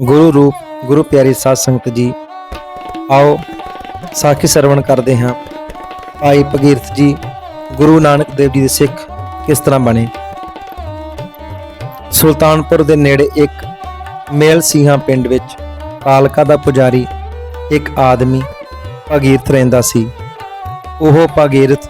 ਗੁਰੂ ਰੂਪ, ਗੁਰੂ ਪਿਆਰੇ ਸਾਧ ਸੰਗਤ ਜੀ, ਆਓ ਸਾਖੀ ਸਰਵਣ ਕਰਦੇ ਹਾਂ। ਭਾਈ ਭਗੀਰਥ ਜੀ, ਗੁਰੂ ਨਾਨਕ ਦੇਵ ਜੀ ਦੇ ਸਿੱਖ ਕਿਸ ਤਰ੍ਹਾਂ ਬਣੇ? ਸੁਲਤਾਨਪੁਰ ਦੇ ਨੇੜੇ ਇੱਕ ਮੇਲ ਸਿੰਘਾਂ ਪਿੰਡ ਵਿੱਚ ਪਾਲਕਾ ਦਾ ਪੁਜਾਰੀ ਇੱਕ ਆਦਮੀ ਭਗੀਰਥ ਰਹਿੰਦਾ ਸੀ। ਉਹ ਭਗੀਰਥ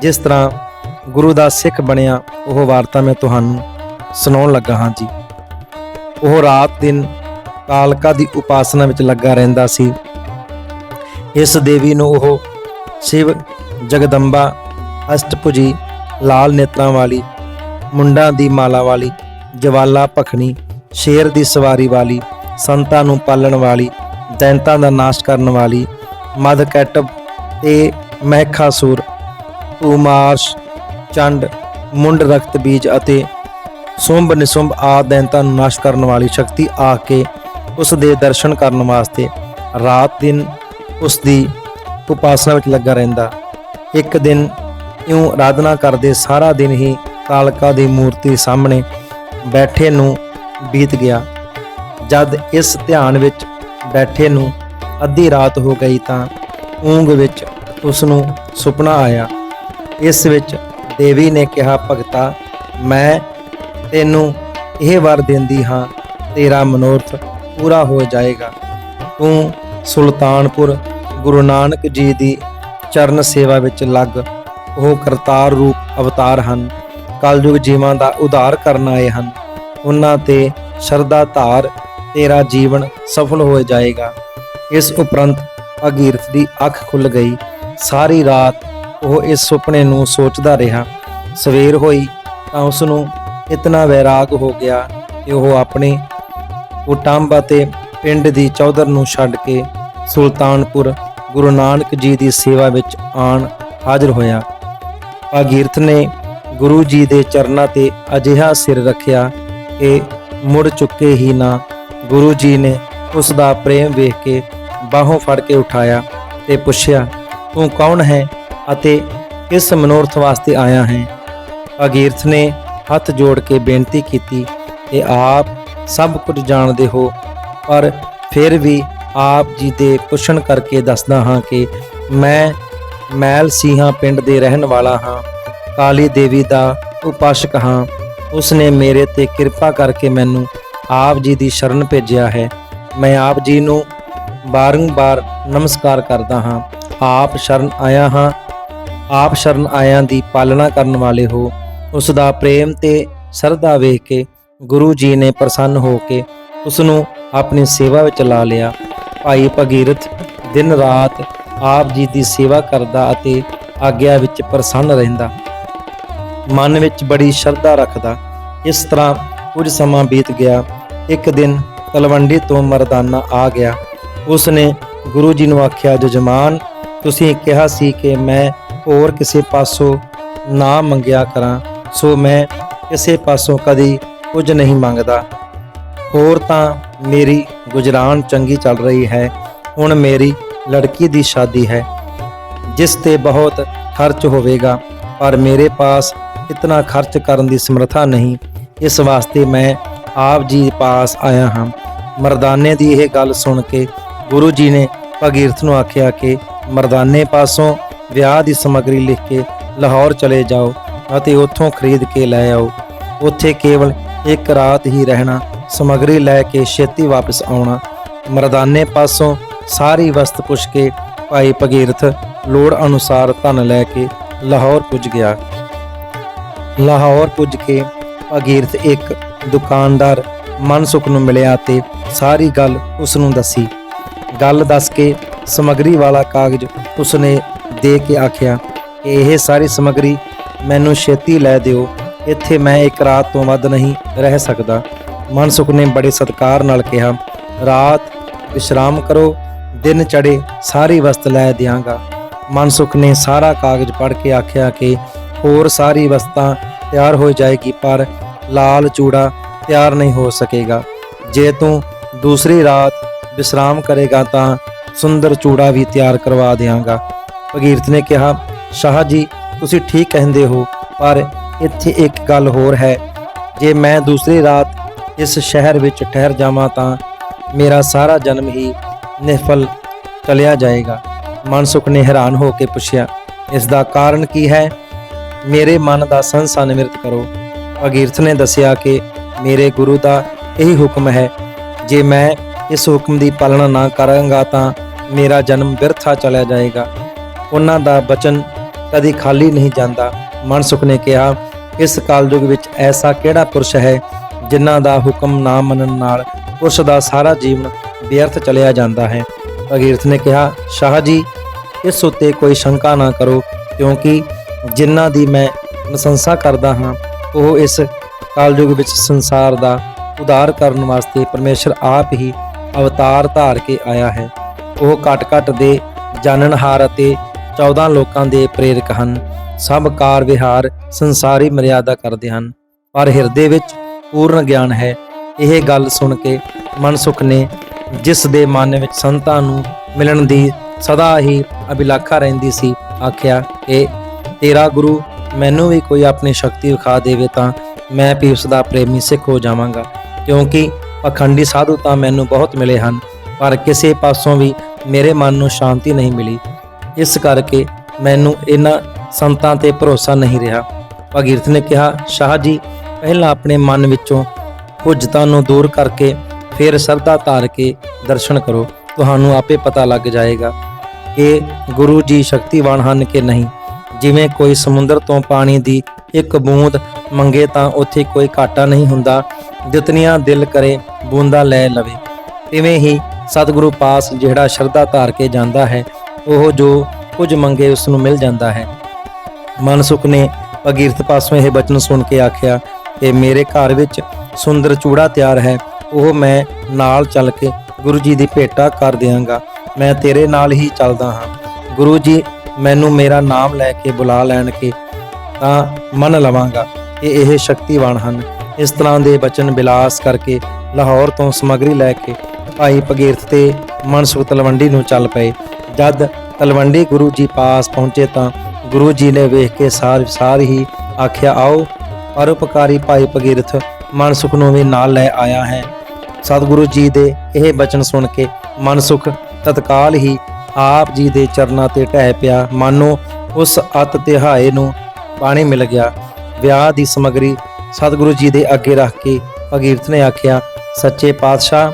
ਜਿਸ ਤਰ੍ਹਾਂ ਗੁਰੂ ਦਾ ਸਿੱਖ ਬਣਿਆ, ਉਹ ਵਾਰਤਾ ਮੈਂ ਤੁਹਾਨੂੰ ਸੁਣਾਉਣ ਲੱਗਾ ਹਾਂ ਜੀ। ਉਹ ਰਾਤ ਦਿਨ ਕਾਲਕਾ ਦੀ ਉਪਾਸਨਾ ਵਿੱਚ ਲੱਗਾ ਰਹਿੰਦਾ ਸੀ। ਇਸ ਦੇਵੀ ਨੂੰ ਉਹ ਸ਼ਿਵ ਜਗਦੰਬਾ, ਅਸ਼ਟਭੁਜੀ, ਲਾਲ ਨੇਤਰਾਂ ਵਾਲੀ, ਮੁੰਡਾਂ ਦੀ ਮਾਲਾ ਵਾਲੀ, ਜਵਾਲਾ ਪਖਣੀ ਸ਼ੇਰ ਦੀ ਸਵਾਰੀ ਵਾਲੀ, ਸੰਤਾਂ ਨੂੰ ਪਾਲਣ ਵਾਲੀ, ਦੈਂਤਾਂ ਦਾ ਨਾਸ਼ ਕਰਨ ਵਾਲੀ, ਮਦ ਕੈਟਬ ਤੇ ਮਹਿਖਾਸੁਰ ਉਮਾਰਸ਼ ਚੰਡ, ਮੁੰਡ ਰਕਤ ਬੀਜ ਅਤੇ ਸੁੰਭ ਨਿਸੁੰਭ ਆਦਿ ਦੈਂਤਾਂ ਨੂੰ ਨਾਸ਼ ਕਰਨ ਵਾਲੀ ਸ਼ਕਤੀ ਆ ਕੇ ਉਸ ਦੇ ਦਰਸ਼ਨ ਕਰਨ ਵਾਸਤੇ ਰਾਤ ਦਿਨ ਉਸ ਦੀ ਉਪਾਸਨਾ ਵਿੱਚ ਲੱਗਾ ਰਹਿੰਦਾ। ਇੱਕ ਦਿਨ ਇਉਂ ਆਰਾਧਨਾ ਕਰਦੇ ਸਾਰਾ ਦਿਨ ਹੀ ਕਾਲਕਾ ਦੀ ਮੂਰਤੀ ਸਾਹਮਣੇ ਬੈਠੇ ਨੂੰ ਬੀਤ ਗਿਆ। ਜਦ ਇਸ ਧਿਆਨ ਵਿੱਚ ਬੈਠੇ ਨੂੰ ਅੱਧੀ ਰਾਤ ਹੋ ਗਈ ਤਾਂ ਊਂਗ ਵਿੱਚ ਉਸ ਨੂੰ ਸੁਪਨਾ ਆਇਆ। ਇਸ ਵਿੱਚ ਦੇਵੀ ਨੇ ਕਿਹਾ, ਭਗਤਾ, ਮੈਂ ਤੈਨੂੰ ਇਹ ਵਰ ਦਿੰਦੀ ਹਾਂ, ਤੇਰਾ ਮਨੋਰਥ ਪੂਰਾ ਹੋ ਜਾਏਗਾ। ਤੂੰ ਸੁਲਤਾਨਪੁਰ ਗੁਰੂ ਨਾਨਕ ਜੀ ਦੀ ਚਰਨ ਸੇਵਾ ਵਿੱਚ ਲੱਗ। ਉਹ ਕਰਤਾਰ ਰੂਪ ਅਵਤਾਰ ਹਨ। ਕਲਯੁਗ ਜੀਵਾਂ ਦਾ ਉਧਾਰ ਕਰਨ ਆਏ ਹਨ। ਉਹਨਾਂ ਤੇ ਸ਼ਰਧਾ ਧਾਰ ਤੇਰਾ ਜੀਵਨ ਸਫਲ ਹੋ ਜਾਏਗਾ। ਇਸ ਉਪਰੰਤ ਅਗੀਰਥ ਦੀ ਅੱਖ ਖੁੱਲ ਗਈ। ਸਾਰੀ ਰਾਤ ਉਹ ਇਸ ਸੁਪਨੇ ਨੂੰ ਸੋਚਦਾ ਰਿਹਾ। ਸਵੇਰ ਹੋਈ ਤਾਂ ਉਸ ਨੂੰ ਇਤਨਾ ਵੈਰਾਗ ਹੋ ਗਿਆ ਕਿ ਉਹ ਆਪਣੇ ਉਟੰਬ ਅਤੇ ਪਿੰਡ ਦੀ ਚੌਧਰ ਨੂੰ ਛੱਡ ਕੇ ਸੁਲਤਾਨਪੁਰ ਗੁਰੂ ਨਾਨਕ ਜੀ ਦੀ ਸੇਵਾ ਵਿੱਚ ਆਣ ਹਾਜ਼ਰ ਹੋਇਆ। ਭਾਗੀਰਥ ਨੇ ਗੁਰੂ ਜੀ ਦੇ ਚਰਨਾਂ ਤੇ ਅਜਿਹਾ ਸਿਰ ਰੱਖਿਆ ਕਿ ਮੁੜ ਚੁੱਕੇ ਹੀ ਨਾ ਗੁਰੂ ਜੀ ਨੇ ਉਸ ਦਾ ਪ੍ਰੇਮ ਵੇਖ ਕੇ ਬਾਹੋਂ ਫੜ ਕੇ ਉਠਾਇਆ ਤੇ ਪੁੱਛਿਆ, ਤੂੰ ਕੌਣ ਹੈ ਅਤੇ ਕਿਸ ਮਨੋਰਥ ਵਾਸਤੇ ਆਇਆ ਹੈ? ਭਾਗੀਰਥ ਨੇ ਹੱਥ ਜੋੜ ਕੇ ਬੇਨਤੀ ਕੀਤੀ ਕਿ ਆਪ ਸਭ ਕੁਝ ਜਾਣਦੇ ਹੋ। ਪਰ ਫਿਰ ਵੀ ਆਪ ਜੀ ਦੇ ਪੁੱਛਣ ਕਰਕੇ ਦੱਸਦਾ ਹਾਂ ਕਿ ਮੈਂ ਮੈਲ ਸੀਹਾ ਪਿੰਡ ਦੇ ਰਹਿਣ ਵਾਲਾ ਹਾਂ। ਕਾਲੀ ਦੇਵੀ ਦਾ ਉਪਾਸ਼ਕ ਹਾਂ। ਉਸ ਨੇ ਮੇਰੇ ਤੇ ਕਿਰਪਾ ਕਰਕੇ ਮੈਨੂੰ ਆਪ ਜੀ ਦੀ ਸ਼ਰਨ ਭੇਜਿਆ ਹੈ। ਮੈਂ ਆਪ ਜੀ ਨੂੰ ਬਾਰੰਬਾਰ ਨਮਸਕਾਰ ਕਰਦਾ ਹਾਂ। ਆਪ ਸ਼ਰਨ ਆਇਆ ਹਾਂ। ਆਪ ਸ਼ਰਨ ਆਇਆਂ ਦੀ ਪਾਲਣਾ ਕਰਨ ਵਾਲੇ ਹੋ। ਉਸ ਦਾ ਪ੍ਰੇਮ ਤੇ ਸਰਦਾ ਵੇਖ ਕੇ ਗੁਰੂ ਜੀ ਨੇ ਪ੍ਰਸੰਨ ਹੋ ਕੇ ਉਸ ਨੂੰ ਆਪਣੀ ਸੇਵਾ ਵਿੱਚ ਲਾ ਲਿਆ। ਭਾਈ ਭਗੀਰਥ ਦਿਨ ਰਾਤ ਆਪ ਜੀ ਦੀ ਸੇਵਾ ਕਰਦਾ ਅਤੇ ਆਗਿਆ ਵਿੱਚ ਪ੍ਰਸੰਨ ਰਹਿੰਦਾ। ਮਨ ਵਿੱਚ ਬੜੀ ਸ਼ਰਧਾ ਰੱਖਦਾ। ਇਸ ਤਰ੍ਹਾਂ ਕੁਝ ਸਮਾਂ ਬੀਤ ਗਿਆ। ਇੱਕ ਦਿਨ ਤਲਵੰਡੀ ਤੋਂ ਮਰਦਾਨਾ ਆ ਗਿਆ। ਉਸ ਨੇ ਗੁਰੂ ਜੀ ਨੂੰ ਆਖਿਆ, ਜਜਮਾਨ, ਤੁਸੀਂ ਕਿਹਾ ਸੀ ਕਿ ਮੈਂ ਹੋਰ ਕਿਸੇ ਪਾਸੋਂ ਨਾ ਮੰਗਿਆ ਕਰਾਂ, ਸੋ ਮੈਂ ਕਿਸੇ ਪਾਸੋਂ ਕਦੀ ਕੁਝ ਨਹੀਂ ਮੰਗਦਾ। ਹੋਰ ਤਾਂ ਮੇਰੀ ਗੁਜਰਾਨ ਚੰਗੀ ਚੱਲ ਰਹੀ ਹੈ। ਹੁਣ ਮੇਰੀ ਲੜਕੀ ਦੀ ਸ਼ਾਦੀ ਹੈ। ਜਿਸ ਤੇ ਬਹੁਤ ਖਰਚ ਹੋਵੇਗਾ, ਪਰ ਮੇਰੇ ਪਾਸ ਇਤਨਾ ਖਰਚ ਕਰਨ ਦੀ ਸਮਰੱਥਾ ਨਹੀਂ। ਇਸ ਵਾਸਤੇ ਮੈਂ ਆਪ ਜੀ ਪਾਸ ਆਇਆ ਹਾਂ। ਮਰਦਾਨੇ ਦੀ ਇਹ ਗੱਲ ਸੁਣ ਕੇ ਗੁਰੂ ਜੀ ਨੇ ਭਗੀਰਥ ਨੂੰ ਆਖਿਆ ਕਿ ਮਰਦਾਨੇ ਪਾਸੋਂ ਵਿਆਹ ਦੀ ਸਮੱਗਰੀ ਲਿਖ ਕੇ ਲਾਹੌਰ ਚਲੇ ਜਾਓ ਅਤੇ ਉੱਥੋਂ ਖਰੀਦ ਕੇ ਲੈ ਆਓ। ਉੱਥੇ ਕੇਵਲ ਇੱਕ ਰਾਤ ਹੀ ਰਹਿਣਾ, ਸਮੱਗਰੀ ਲੈ ਕੇ ਛੇਤੀ ਵਾਪਸ ਆਉਣਾ। ਮਰਦਾਨੇ ਪਾਸੋਂ ਸਾਰੀ ਵਸਤ ਪੁੱਛ ਕੇ ਭਾਈ ਭਗੀਰਥ ਲੋੜ ਅਨੁਸਾਰ ਧਨ ਲੈ ਕੇ ਲਾਹੌਰ ਪੁੱਜ ਗਿਆ। ਲਾਹੌਰ ਪੁੱਜ ਕੇ ਭਗੀਰਥ ਇੱਕ ਦੁਕਾਨਦਾਰ ਮਨਸੁਖ ਨੂੰ ਮਿਲਿਆ ਤੇ ਸਾਰੀ ਗੱਲ ਉਸ ਨੂੰ ਦੱਸੀ। ਗੱਲ ਦੱਸ ਕੇ ਸਮੱਗਰੀ ਵਾਲਾ ਕਾਗਜ਼ ਉਸਨੇ ਦੇ ਕੇ ਆਖਿਆ ਕਿ ਇਹ ਸਾਰੀ ਸਮੱਗਰੀ ਮੈਨੂੰ ਛੇਤੀ ਲੈ ਦਿਓ ਇੱਥੇ ਮੈਂ ਇੱਕ ਰਾਤ ਤੋਂ ਵੱਧ ਨਹੀਂ ਰਹਿ ਸਕਦਾ। ਮਨਸੁਖ ਨੇ ਬੜੇ ਸਤਿਕਾਰ ਨਾਲ ਕਿਹਾ, ਰਾਤ, ਵਿਸ਼ਰਾਮ ਕਰੋ, ਦਿਨ ਚੜੇ ਸਾਰੀ ਵਸਤ ਲੈ ਦਿਆਂਗਾ। ਮਨਸੁਖ ਨੇ ਸਾਰਾ ਕਾਗਜ਼ ਪੜ੍ਹ ਕੇ ਆਖਿਆ ਕਿ ਹੋਰ ਸਾਰੀ ਵਸਤਾਂ ਤਿਆਰ ਹੋ ਜਾਏਗੀ, ਪਰ ਲਾਲ ਚੂੜਾ ਤਿਆਰ ਨਹੀਂ ਹੋ ਸਕੇਗਾ। ਜੇ ਤੂੰ ਦੂਸਰੀ ਰਾਤ ਵਿਸ਼ਰਾਮ ਕਰੇਗਾ ਤਾਂ ਸੁੰਦਰ ਚੂੜਾ ਵੀ ਤਿਆਰ ਕਰਵਾ ਦਿਆਂਗਾ। ਭਗੀਰਥ ਨੇ ਕਿਹਾ, ਸ਼ਾਹ ਜੀ, ਤੁਸੀਂ ਠੀਕ ਕਹਿੰਦੇ ਹੋ, ਪਰ ਇੱਥੇ ਇੱਕ ਗੱਲ ਹੋਰ ਹੈ। ਜੇ ਮੈਂ ਦੂਸਰੀ ਰਾਤ ਇਸ ਸ਼ਹਿਰ ਵਿੱਚ ਠਹਿਰ ਜਾਵਾਂ ਤਾਂ ਮੇਰਾ ਸਾਰਾ ਜਨਮ ਹੀ ਨਿਫਲ ਚਲਿਆ ਜਾਏਗਾ। ਮਨਸੁਖ ਨੇ ਹੈਰਾਨ ਹੋ ਕੇ ਪੁੱਛਿਆ, ਇਸ ਦਾ ਕਾਰਨ ਕੀ ਹੈ? ਮੇਰੇ ਮਨ ਦਾ ਸੰਸਾ ਨਿਮਿਰਤ ਕਰੋ। ਅਗੀਰਥ ਨੇ ਦੱਸਿਆ ਕਿ ਮੇਰੇ ਗੁਰੂ ਦਾ ਇਹੀ ਹੁਕਮ ਹੈ, ਜੇ ਮੈਂ ਇਸ ਹੁਕਮ ਦੀ ਪਾਲਣਾ ਨਾ ਕਰਾਂਗਾ ਤਾਂ ਮੇਰਾ ਜਨਮ ਬਿਰਥਾ ਚਲਿਆ ਜਾਏਗਾ। ਉਹਨਾਂ ਦਾ ਬਚਨ ਕਦੀ ਖਾਲੀ ਨਹੀਂ ਜਾਂਦਾ। ਮਨਸੁਖ ਨੇ ਕਿਹਾ, ਇਸ ਕਾਲਯੁਗ ਵਿੱਚ ਐਸਾ ਕਿਹੜਾ ਪੁਰਸ਼ ਹੈ ਜਿਨ੍ਹਾਂ ਦਾ ਹੁਕਮ ਨਾ ਮੰਨਣ ਨਾਲ ਪੁਰਸ਼ ਦਾ ਸਾਰਾ ਜੀਵਨ ਵਿਅਰਥ ਚਲਿਆ ਜਾਂਦਾ ਹੈ? ਭਗੀਰਥ ਨੇ ਕਿਹਾ, ਸ਼ਾਹ ਜੀ, ਇਸ ਉੱਤੇ ਕੋਈ ਸ਼ੰਕਾ ਨਾ ਕਰੋ, ਕਿਉਂਕਿ ਜਿਨ੍ਹਾਂ ਦੀ ਮੈਂ ਪ੍ਰਸ਼ੰਸਾ ਕਰਦਾ ਹਾਂ, ਉਹ ਇਸ ਕਲਯੁਗ ਵਿੱਚ ਸੰਸਾਰ ਦਾ ਉਧਾਰ ਕਰਨ ਵਾਸਤੇ ਪਰਮੇਸ਼ਰ ਆਪ ਹੀ ਅਵਤਾਰ ਧਾਰ ਕੇ ਆਇਆ ਹੈ। ਉਹ ਘਟ-ਘਟ ਦੇ ਜਾਣਨਹਾਰ ਅਤੇ 14 ਲੋਕਾਂ ਦੇ ਪ੍ਰੇਰਕ ਹਨ। ਸਭ ਕਾਰ ਵਿਹਾਰ ਸੰਸਾਰੀ ਮਰਿਆਦਾ ਕਰਦੇ ਹਨ। ਪਰ ਹਿਰਦੇ ਵਿੱਚ ਪੂਰਨ ਗਿਆਨ ਹੈ। ਇਹ ਗੱਲ ਸੁਣ ਕੇ ਮਨਸੁਖ ਨੇ ਜਿਸ ਦੇ ਮਨ ਵਿੱਚ ਸੰਤਾਂ ਨੂੰ ਮਿਲਣ ਦੀ ਸਦਾ ਹੀ ਅਭਿਲਾਖਾ ਰਹਿੰਦੀ ਸੀ, ਆਖਿਆ ਕਿ ਤੇਰਾ ਗੁਰੂ, ਮੈਨੂੰ ਵੀ ਕੋਈ ਆਪਣੀ ਸ਼ਕਤੀ ਵਿਖਾ ਦੇਵੇ ਤਾਂ ਮੈਂ ਵੀ ਉਸ ਦਾ ਪ੍ਰੇਮੀ ਸਿੱਖ ਹੋ ਜਾਵਾਂਗਾ। ਕਿਉਂਕਿ ਪਖੰਡੀ ਸਾਧੂ ਤਾਂ ਮੈਨੂੰ ਬਹੁਤ ਮਿਲੇ ਹਨ, ਪਰ ਕਿਸੇ ਪਾਸੋਂ ਵੀ ਮੇਰੇ ਮਨ ਨੂੰ ਸ਼ਾਂਤੀ ਨਹੀਂ ਮਿਲੀ। ਇਸ ਕਰਕੇ ਮੈਨੂੰ ਇਹਨਾਂ ਸੰਤਾਂ ਤੇ ਭਰੋਸਾ ਨਹੀਂ ਰਿਹਾ। ਭਗੀਰਥ ਨੇ ਕਿਹਾ, ਸ਼ਾਹ ਜੀ, ਪਹਿਲਾਂ ਆਪਣੇ ਮਨ ਵਿੱਚੋਂ ਹੁਜਤਾਂ ਨੂੰ ਦੂਰ ਕਰਕੇ ਫਿਰ ਸਰਦਾ ਧਾਰ ਕੇ ਦਰਸ਼ਨ ਕਰੋ। ਤੁਹਾਨੂੰ ਆਪੇ ਪਤਾ ਲੱਗ ਜਾਏਗਾ ਕਿ ਗੁਰੂ ਜੀ ਸ਼ਕਤੀਵਾਨ ਹਨ ਕਿ ਨਹੀਂ। ਜਿਵੇਂ ਕੋਈ ਸਮੁੰਦਰ ਤੋਂ ਪਾਣੀ ਦੀ ਇੱਕ ਬੂੰਦ ਮੰਗੇ ਤਾਂ ਉੱਥੇ ਕੋਈ ਘਾਟਾ ਨਹੀਂ ਹੁੰਦਾ। ਜਿਤਨੀਆਂ ਦਿਲ ਕਰੇ ਬੂੰਦਾਂ ਲੈ ਲਵੇ। ਇਵੇਂ ਹੀ ਸਤਿਗੁਰੂ ਪਾਸ ਜਿਹੜਾ ਸ਼ਰਧਾ ਧਾਰ ਕੇ ਜਾਂਦਾ ਹੈ ਉਹ ਜੋ ਕੁਝ ਮੰਗੇ ਉਸ ਨੂੰ ਮਿਲ ਜਾਂਦਾ ਹੈ। ਮਨਸੁਖ ਨੇ ਭਗੀਰਥ ਪਾਸੋਂ ਇਹ ਬਚਨ ਸੁਣ ਕੇ ਆਖਿਆ ਕਿ ਮੇਰੇ ਘਰ ਵਿੱਚ ਸੁੰਦਰ ਚੂੜਾ ਤਿਆਰ ਹੈ, ਉਹ ਮੈਂ ਨਾਲ ਚੱਲ ਕੇ ਗੁਰੂ ਜੀ ਦੀ ਭੇਟਾ ਕਰ ਦਿਆਂਗਾ। ਮੈਂ ਤੇਰੇ ਨਾਲ ਹੀ ਚੱਲਦਾ ਹਾਂ। ਗੁਰੂ ਜੀ ਮੈਨੂੰ ਮੇਰਾ ਨਾਮ ਲੈ ਕੇ ਬੁਲਾ ਲੈਣ ਕੇ ਤਾਂ ਮੰਨ ਲਵਾਂਗਾ। ਕਿ ਇਹ ਸ਼ਕਤੀਵਾਨ ਹਨ। ਇਸ ਤਰ੍ਹਾਂ ਦੇ ਬਚਨ ਬਿਲਾਸ ਕਰਕੇ ਲਾਹੌਰ ਤੋਂ ਸਮਗਰੀ ਲੈ ਕੇ ਭਾਈ ਭਗੀਰਥ ਤੇ ਮਨਸੁਖ ਤਲਵੰਡੀ ਨੂੰ ਚੱਲ ਪਏ। ਜਦ ਤਲਵੰਡੀ ਗੁਰੂ ਜੀ ਪਾਸ ਪਹੁੰਚੇ ਤਾਂ ਗੁਰੂ ਜੀ ਨੇ ਵੇਖ ਕੇ ਸਾਰ ਸਾਰ ਹੀ ਆਖਿਆ, ਆਓ, ਪਰਉਪਕਾਰੀ ਭਾਈ ਭਗੀਰਥ, ਮਨਸੁਖ ਨੂੰ ਵੀ ਨਾਲ ਲੈ ਆਇਆ ਹੈ। ਸਤਿਗੁਰੂ ਜੀ ਦੇ ਇਹ ਬਚਨ ਸੁਣ ਕੇ ਮਨਸੁਖ ਤਤਕਾਲ ਹੀ ਆਪ ਜੀ ਦੇ ਚਰਨਾਂ ਤੇ ਢਹਿ ਪਿਆ। ਮਾਨੋ, ਉਸ ਅਤ ਤਿਹਾਏ ਨੂੰ ਪਾਣੀ ਮਿਲ ਗਿਆ। ਵਿਆਹ ਦੀ ਸਮਗਰੀ ਸਤਿਗੁਰੂ ਜੀ ਦੇ ਅੱਗੇ ਰੱਖ ਕੇ ਭਗੀਰਥ ਨੇ ਆਖਿਆ, ਸੱਚੇ ਪਾਤਸ਼ਾਹ,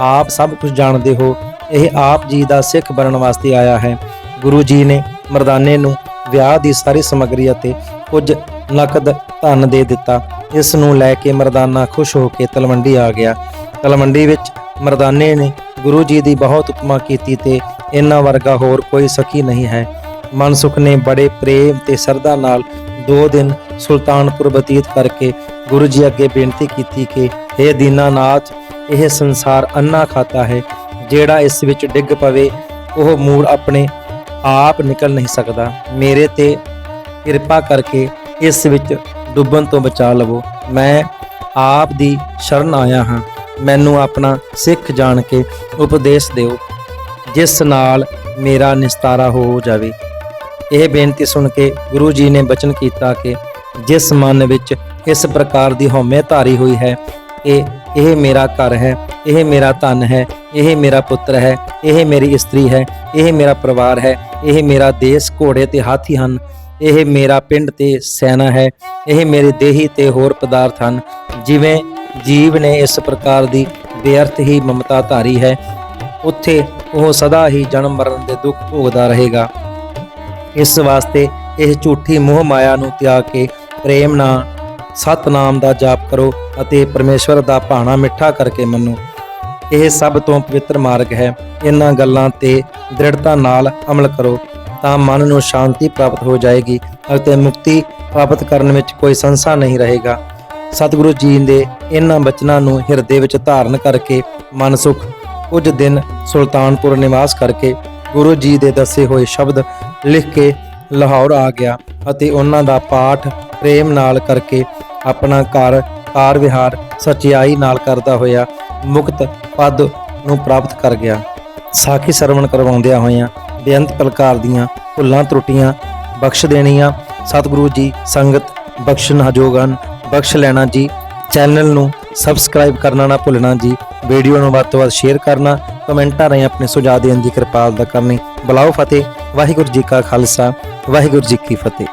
ਆਪ ਸਭ ਕੁਝ ਜਾਣਦੇ ਹੋ। ਇਹ ਆਪ ਜੀ ਦਾ ਸਿੱਖ ਬਣਨ ਵਾਸਤੇ ਆਇਆ ਹੈ। ਗੁਰੂ ਜੀ ਨੇ ਮਰਦਾਨੇ ਨੂੰ ਵਿਆਹ ਦੀ ਸਾਰੀ ਸਮੱਗਰੀ ਅਤੇ ਕੁਝ ਨਕਦ ਧਨ ਦੇ ਦਿੱਤਾ। ਇਸ ਨੂੰ ਲੈ ਕੇ ਮਰਦਾਨਾ ਖੁਸ਼ ਹੋ ਕੇ ਤਲਵੰਡੀ ਆ ਗਿਆ। ਤਲਵੰਡੀ ਵਿੱਚ ਮਰਦਾਨੇ ਨੇ ਗੁਰੂ ਜੀ ਦੀ ਬਹੁਤ ਉਪਮਾ ਕੀਤੀ ਤੇ ਇਹਨਾਂ ਵਰਗਾ ਹੋਰ ਕੋਈ ਸਖੀ ਨਹੀਂ ਹੈ। ਮਨਸੁਖ ਨੇ ਬੜੇ ਪ੍ਰੇਮ ਤੇ ਸਰਦਾ ਨਾਲ ਦੋ ਦਿਨ ਸੁਲਤਾਨਪੁਰ ਬਤੀਤ ਕਰਕੇ ਗੁਰੂ ਜੀ ਅੱਗੇ ਬੇਨਤੀ ਕੀਤੀ ਕਿ हे ਦੀਨਾਨਾਥ, ਇਹ ਸੰਸਾਰ ਅੰਨਾ ਖਾਤਾ ਹੈ। ਜਿਹੜਾ ਇਸ ਵਿੱਚ ਡਿੱਗ ਪਵੇ, ਉਹ ਮੂੜ ਆਪਣੇ ਆਪ ਨਿਕਲ ਨਹੀਂ ਸਕਦਾ। ਮੇਰੇ ਤੇ ਕਿਰਪਾ ਕਰਕੇ ਇਸ ਵਿੱਚ ਡੁੱਬਣ ਤੋਂ ਬਚਾ ਲਵੋ। ਮੈਂ ਆਪ ਦੀ ਸ਼ਰਨ ਆਇਆ ਹਾਂ। ਮੈਨੂੰ ਆਪਣਾ ਸਿੱਖ ਜਾਣ ਕੇ ਉਪਦੇਸ਼ ਦਿਓ, ਜਿਸ ਨਾਲ ਮੇਰਾ ਨਿਸਤਾਰਾ ਹੋ ਜਾਵੇ। ਇਹ ਬੇਨਤੀ ਸੁਣ ਕੇ ਗੁਰੂ ਜੀ ਨੇ ਬਚਨ ਕੀਤਾ ਕਿ ਜਿਸ ਮਨ ਵਿੱਚ ਇਸ ਪ੍ਰਕਾਰ ਦੀ ਹਉਮੈ ਧਾਰੀ ਹੋਈ ਹੈ, ਇਹ ਇਹ ਮੇਰਾ ਘਰ ਹੈ, ਇਹ ਮੇਰਾ ਧਨ ਹੈ ਇਹ ਮੇਰਾ ਪੁੱਤਰ ਹੈ, ਇਹ ਮੇਰੀ ਇਸਤਰੀ ਹੈ, ਇਹ ਮੇਰਾ ਪਰਿਵਾਰ ਹੈ, ਇਹ ਮੇਰਾ ਦੇਸ਼ ਘੋੜੇ ਤੇ ਹਾਥੀ ਹਨ, ਇਹ ਮੇਰਾ ਪਿੰਡ ਤੇ ਸੈਨਾ ਹੈ, ਇਹ ਮੇਰੇ ਦੇਹੀ ਤੇ ਹੋਰ ਪਦਾਰਥ ਹਨ। ਜਿਵੇਂ ਜੀਵ ਨੇ ਇਸ ਪ੍ਰਕਾਰ ਦੀ ਬੇਅਰਥ ਹੀ ਮਮਤਾ ਧਾਰੀ ਹੈ, ਉੱਥੇ ਉਹ ਸਦਾ ਹੀ ਜਨਮ ਮਰਨ ਦੇ ਦੁੱਖ ਭੋਗਦਾ ਰਹੇਗਾ। ਇਸ ਵਾਸਤੇ ਇਹ ਝੂਠੀ ਮੋਹ ਮਾਇਆ ਨੂੰ ਤਿਆਗ ਕੇ ਪ੍ਰੇਮ ਨਾਲ ਸਤਨਾਮ ਦਾ ਜਾਪ ਕਰੋ ਅਤੇ ਪਰਮੇਸ਼ਵਰ ਦਾ ਭਾਣਾ ਮਿੱਠਾ ਕਰਕੇ ਮੰਨੋ। ਇਹ ਸਭ ਤੋਂ ਪਵਿੱਤਰ ਮਾਰਗ ਹੈ। ਇਹਨਾਂ ਗੱਲਾਂ ਤੇ ਦ੍ਰਿੜਤਾ ਨਾਲ ਅਮਲ ਕਰੋ, ਤਾਂ ਮਨ ਨੂੰ ਸ਼ਾਂਤੀ ਪ੍ਰਾਪਤ ਹੋ ਜਾਏਗੀ ਅਤੇ ਮੁਕਤੀ ਪ੍ਰਾਪਤ ਕਰਨ ਵਿੱਚ ਕੋਈ ਸੰਸਾ ਨਹੀਂ ਰਹੇਗਾ। ਸਤਿਗੁਰੂ ਜੀ ਦੇ ਇਹਨਾਂ ਬਚਨਾਂ ਨੂੰ ਹਿਰਦੇ ਵਿੱਚ ਧਾਰਨ ਕਰਕੇ ਮਨ ਸੁਖ, ਕੁਝ ਦਿਨ ਸੁਲਤਾਨਪੁਰ ਨਿਵਾਸ ਕਰਕੇ ਗੁਰੂ ਜੀ ਦੇ ਦੱਸੇ ਹੋਏ ਸ਼ਬਦ ਲਿਖ ਕੇ ਲਾਹੌਰ ਆ ਗਿਆ ਅਤੇ ਉਹਨਾਂ ਦਾ ਪਾਠ ਪ੍ਰੇਮ ਨਾਲ ਕਰਕੇ ਆਪਣਾ ਘਰ ਕਾਰ ਵਿਹਾਰ ਸਚਾਈ ਨਾਲ ਕਰਦਾ ਹੋਇਆ ਮੁਕਤ ਪਦ ਨੂੰ ਪ੍ਰਾਪਤ ਕਰ ਗਿਆ। ਸਾਖੀ ਸਰਵਣ ਕਰਵਾਉਂਦਿਆਂ ਹੋਇਆਂ ਬੇਅੰਤ ਪ੍ਰਕਾਰ ਦੀਆਂ ਭੁੱਲਾਂ ਤਰੁੱਟੀਆਂ, ਬਖਸ਼ ਦੇਣੀਆਂ, ਸਤਿਗੁਰੂ ਜੀ ਸੰਗਤ ਬਖਸ਼ਣ ਹਨ, ਬਖਸ਼ ਲੈਣਾ ਜੀ। ਚੈਨਲ ਨੂੰ ਸਬਸਕ੍ਰਾਈਬ ਕਰਨਾ ਨਾ ਭੁੱਲਣਾ ਜੀ। ਵੀਡੀਓ ਨੂੰ ਵੱਧ ਤੋਂ ਵੱਧ ਸ਼ੇਅਰ ਕਰਨਾ, ਕਮੈਂਟਾਂ ਰਾਹੀਂ ਆਪਣੇ ਸੁਝਾਅ ਦੇਣ ਦੀ ਕਿਰਪਾਲਤਾ ਕਰਨੀ। ਬੁਲਾਓ ਫਤਿਹ, ਵਾਹਿਗੁਰੂ ਜੀ ਕਾ ਖਾਲਸਾ, ਵਾਹਿਗੁਰੂ ਜੀ ਕੀ ਫਤਿਹ।